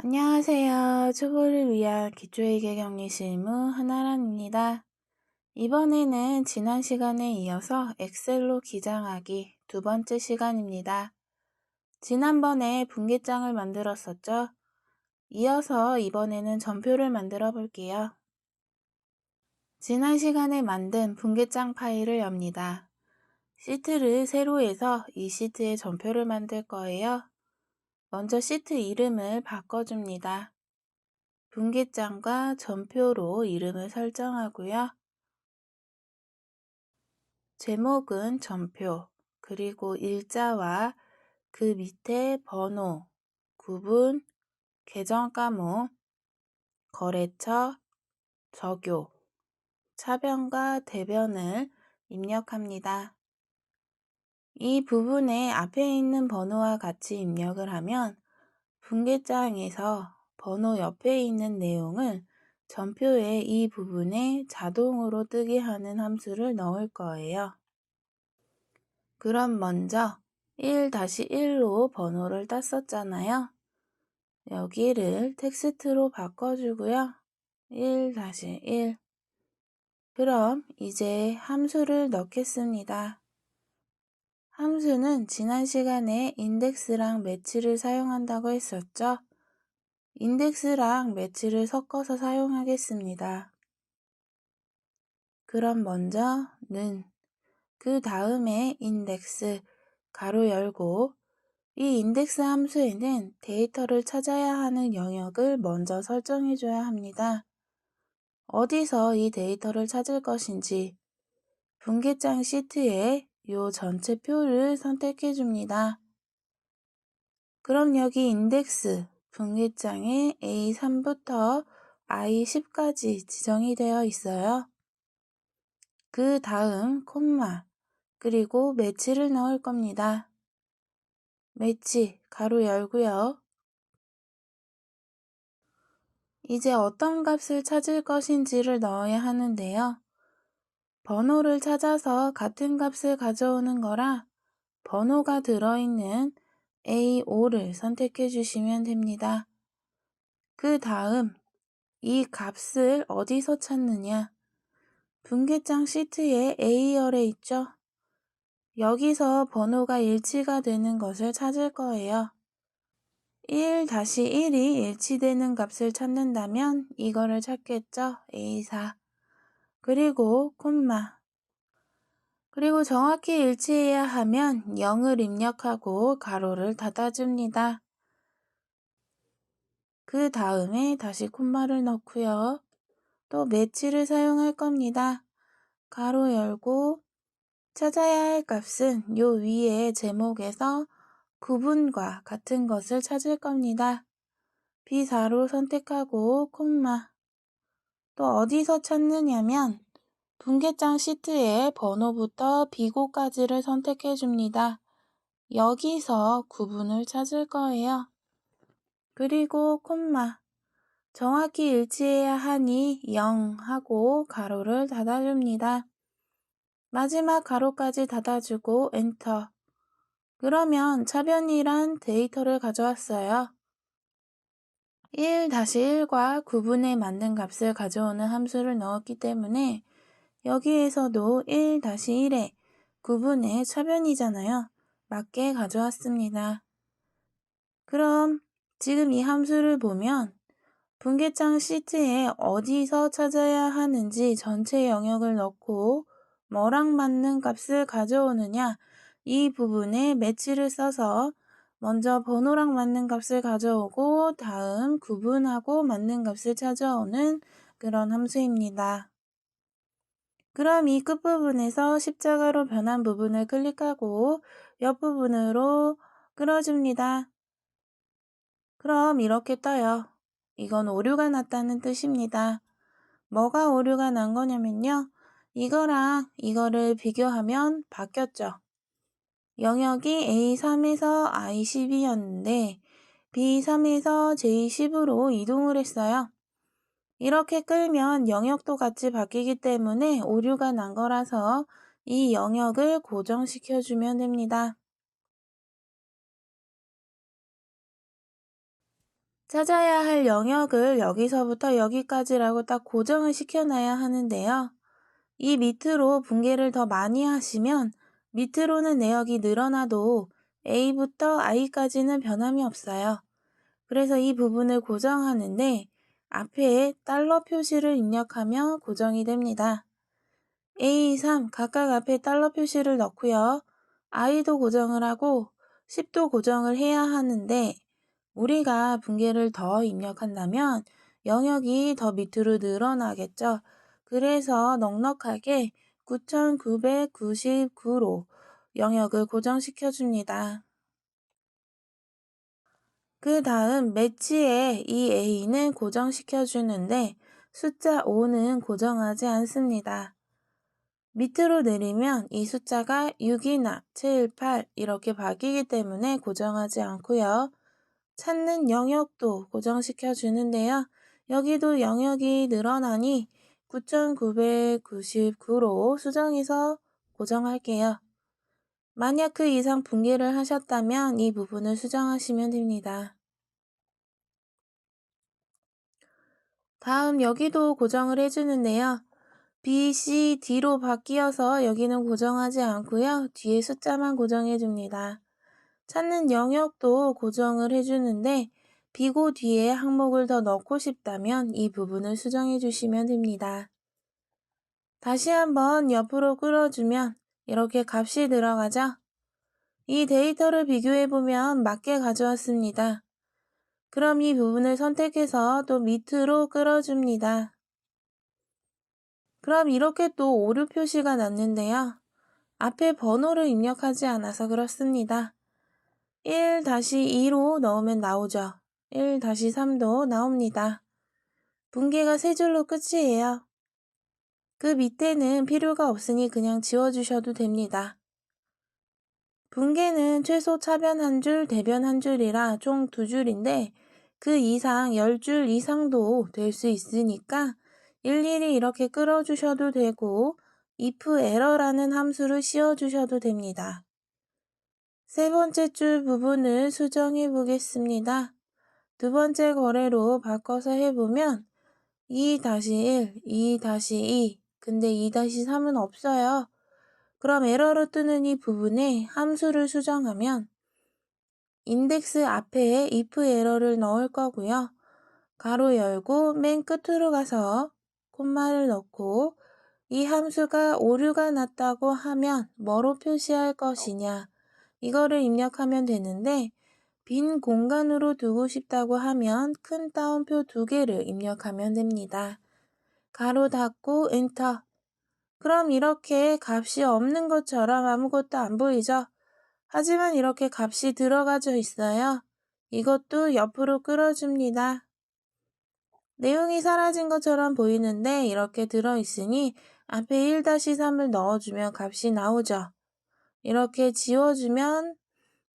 안녕하세요. 초보를 위한 기초회계 격리 실무 하나란입니다. 이번에는 지난 시간에 이어서 엑셀로 기장하기 두 번째 시간입니다. 지난번에 분기장을 만들었었죠? 이어서 이번에는 전표를 만들어 볼게요. 지난 시간에 만든 분기장 파일을 엽니다. 시트를 세로 해서 이 시트에 전표를 만들 거예요. 먼저 시트 이름을 바꿔줍니다. 분기장과 전표로 이름을 설정하고요. 제목은 전표, 그리고 일자와 그 밑에 번호, 구분, 계정 과목, 거래처, 적요, 차변과 대변을 입력합니다. 이 부분에 앞에 있는 번호와 같이 입력을 하면 분계장에서 번호 옆에 있는 내용을 전표의 이 부분에 자동으로 뜨게 하는 함수를 넣을 거예요. 그럼 먼저 1-1로 번호를 땄었잖아요. 여기를 텍스트로 바꿔주고요. 1-1 그럼 이제 함수를 넣겠습니다. 함수는 지난 시간에 인덱스랑 매치를 사용한다고 했었죠? 인덱스랑 매치를 섞어서 사용하겠습니다. 그럼 먼저 는, 그 다음에 인덱스, 가로 열고, 이 인덱스 함수에는 데이터를 찾아야 하는 영역을 먼저 설정해 줘야 합니다. 어디서 이 데이터를 찾을 것인지, 분기장 시트에 요 전체 표를 선택해 줍니다. 그럼 여기 인덱스 분기장에 A3부터 I10까지 지정이 되어 있어요. 그 다음 콤마 그리고 매치를 넣을 겁니다. 매치 가로 열고요. 이제 어떤 값을 찾을 것인지를 넣어야 하는데요. 번호를 찾아서 같은 값을 가져오는 거라 번호가 들어있는 A5를 선택해 주시면 됩니다. 그 다음 이 값을 어디서 찾느냐? 분계장 시트에 A열에 있죠? 여기서 번호가 일치가 되는 것을 찾을 거예요. 1-1이 일치되는 값을 찾는다면 이거를 찾겠죠? A4 그리고 콤마 그리고 정확히 일치해야 하면 0을 입력하고 가로를 닫아줍니다. 그 다음에 다시 콤마를 넣고요. 또 매치를 사용할 겁니다. 가로 열고 찾아야 할 값은 요 위에 제목에서 구분과 같은 것을 찾을 겁니다. B4로 선택하고 콤마 또 어디서 찾느냐면 분계장 시트의 번호부터 비고까지를 선택해 줍니다. 여기서 구분을 찾을 거예요. 그리고 콤마 정확히 일치해야 하니 0 하고 가로를 닫아줍니다. 마지막 가로까지 닫아주고 엔터 그러면 차변이란 데이터를 가져왔어요. 1-1과 구분에 맞는 값을 가져오는 함수를 넣었기 때문에 여기에서도 1-1에 구분의 차변이잖아요. 맞게 가져왔습니다. 그럼 지금 이 함수를 보면 분계장 시트에 어디서 찾아야 하는지 전체 영역을 넣고 뭐랑 맞는 값을 가져오느냐 이 부분에 매치를 써서 먼저 번호랑 맞는 값을 가져오고 다음 구분하고 맞는 값을 찾아오는 그런 함수입니다. 그럼 이 끝부분에서 십자가로 변한 부분을 클릭하고 옆부분으로 끌어줍니다. 그럼 이렇게 떠요. 이건 오류가 났다는 뜻입니다. 뭐가 오류가 난 거냐면요. 이거랑 이거를 비교하면 바뀌었죠. 영역이 A3에서 I12였는데 B3에서 J10으로 이동을 했어요. 이렇게 끌면 영역도 같이 바뀌기 때문에 오류가 난 거라서 이 영역을 고정시켜 주면 됩니다. 찾아야 할 영역을 여기서부터 여기까지라고 딱 고정을 시켜놔야 하는데요. 이 밑으로 붕괴를 더 많이 하시면 밑으로는 내역이 늘어나도 A부터 I까지는 변함이 없어요. 그래서 이 부분을 고정하는데 앞에 달러 표시를 입력하며 고정이 됩니다. A, 3 각각 앞에 달러 표시를 넣고요. I도 고정을 하고 10도 고정을 해야 하는데 우리가 붕괴를 더 입력한다면 영역이 더 밑으로 늘어나겠죠. 그래서 넉넉하게 9999로 영역을 고정시켜 줍니다. 그 다음 매치에 이 A는 고정시켜 주는데 숫자 5는 고정하지 않습니다. 밑으로 내리면 이 숫자가 6이나 7, 8 이렇게 바뀌기 때문에 고정하지 않고요. 찾는 영역도 고정시켜 주는데요. 여기도 영역이 늘어나니 9999로 수정해서 고정할게요. 만약 그 이상 붕괴를 하셨다면 이 부분을 수정하시면 됩니다. 다음 여기도 고정을 해주는데요. B, C, D로 바뀌어서 여기는 고정하지 않고요. 뒤에 숫자만 고정해 줍니다. 찾는 영역도 고정을 해주는데 비고 뒤에 항목을 더 넣고 싶다면 이 부분을 수정해 주시면 됩니다. 다시 한번 옆으로 끌어주면 이렇게 값이 들어가죠? 이 데이터를 비교해보면 맞게 가져왔습니다. 그럼 이 부분을 선택해서 또 밑으로 끌어줍니다. 그럼 이렇게 또 오류 표시가 났는데요. 앞에 번호를 입력하지 않아서 그렇습니다. 1-2로 넣으면 나오죠. 1-3도 나옵니다. 분계가 세 줄로 끝이에요. 그 밑에는 필요가 없으니 그냥 지워주셔도 됩니다. 분계는 최소 차변 한 줄, 대변 한 줄이라 총 두 줄인데 그 이상 10줄 이상도 될 수 있으니까 일일이 이렇게 끌어주셔도 되고 if error라는 함수를 씌워주셔도 됩니다. 세 번째 줄 부분을 수정해 보겠습니다. 두 번째 거래로 바꿔서 해보면 2-1, 2-2, 근데 2-3은 없어요. 그럼 에러로 뜨는 이 부분에 함수를 수정하면 인덱스 앞에 if 에러를 넣을 거고요. 가로 열고 맨 끝으로 가서 콤마를 넣고 이 함수가 오류가 났다고 하면 뭐로 표시할 것이냐 이거를 입력하면 되는데 빈 공간으로 두고 싶다고 하면 큰 따옴표 두 개를 입력하면 됩니다. 가로 닫고 엔터 그럼 이렇게 값이 없는 것처럼 아무것도 안 보이죠? 하지만 이렇게 값이 들어가져 있어요. 이것도 옆으로 끌어줍니다. 내용이 사라진 것처럼 보이는데 이렇게 들어있으니 앞에 1-3을 넣어주면 값이 나오죠. 이렇게 지워주면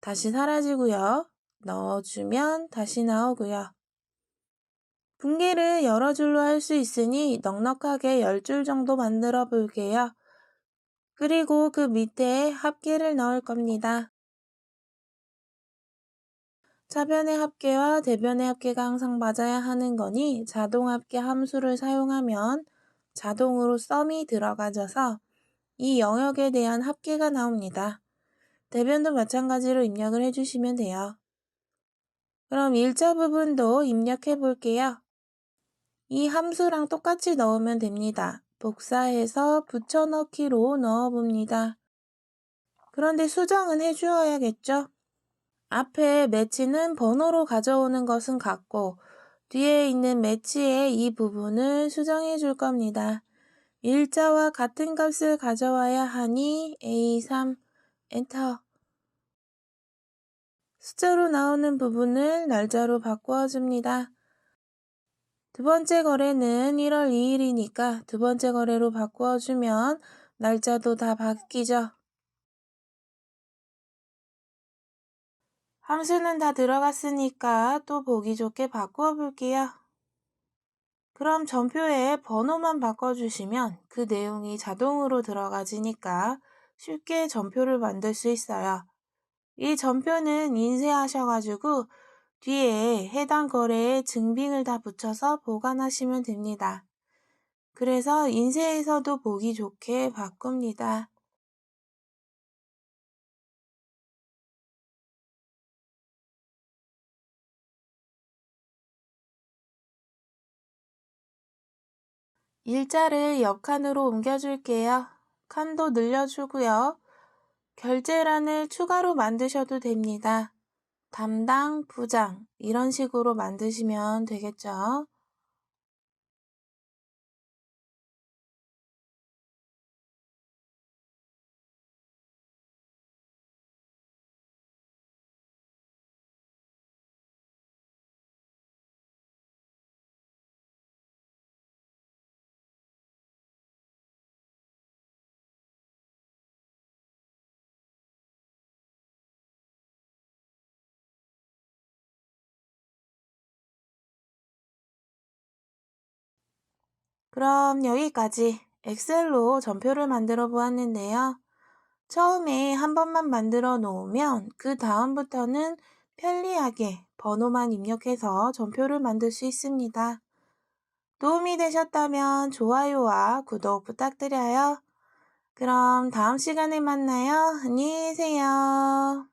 다시 사라지고요. 넣어주면 다시 나오고요. 분계를 여러 줄로 할 수 있으니 넉넉하게 10줄 정도 만들어 볼게요. 그리고 그 밑에 합계를 넣을 겁니다. 차변의 합계와 대변의 합계가 항상 맞아야 하는 거니 자동 합계 함수를 사용하면 자동으로 썸이 들어가져서 이 영역에 대한 합계가 나옵니다. 대변도 마찬가지로 입력을 해주시면 돼요. 그럼 일자 부분도 입력해 볼게요. 이 함수랑 똑같이 넣으면 됩니다. 복사해서 붙여넣기로 넣어 봅니다. 그런데 수정은 해주어야겠죠? 앞에 매치는 번호로 가져오는 것은 같고 뒤에 있는 매치의 이 부분을 수정해 줄 겁니다. 일자와 같은 값을 가져와야 하니 A3 엔터 숫자로 나오는 부분을 날짜로 바꾸어 줍니다. 두 번째 거래는 1월 2일이니까 두 번째 거래로 바꾸어 주면 날짜도 다 바뀌죠. 함수는 다 들어갔으니까 또 보기 좋게 바꾸어 볼게요. 그럼 전표에 번호만 바꿔주시면 그 내용이 자동으로 들어가지니까 쉽게 전표를 만들 수 있어요. 이 전표는 인쇄하셔가지고 뒤에 해당 거래의 증빙을 다 붙여서 보관하시면 됩니다. 그래서 인쇄에서도 보기 좋게 바꿉니다. 일자를 옆 칸으로 옮겨줄게요. 칸도 늘려주고요. 결제란을 추가로 만드셔도 됩니다. 담당, 부장 이런 식으로 만드시면 되겠죠. 그럼 여기까지 엑셀로 전표를 만들어 보았는데요. 처음에 한 번만 만들어 놓으면 그 다음부터는 편리하게 번호만 입력해서 전표를 만들 수 있습니다. 도움이 되셨다면 좋아요와 구독 부탁드려요. 그럼 다음 시간에 만나요. 안녕히 계세요.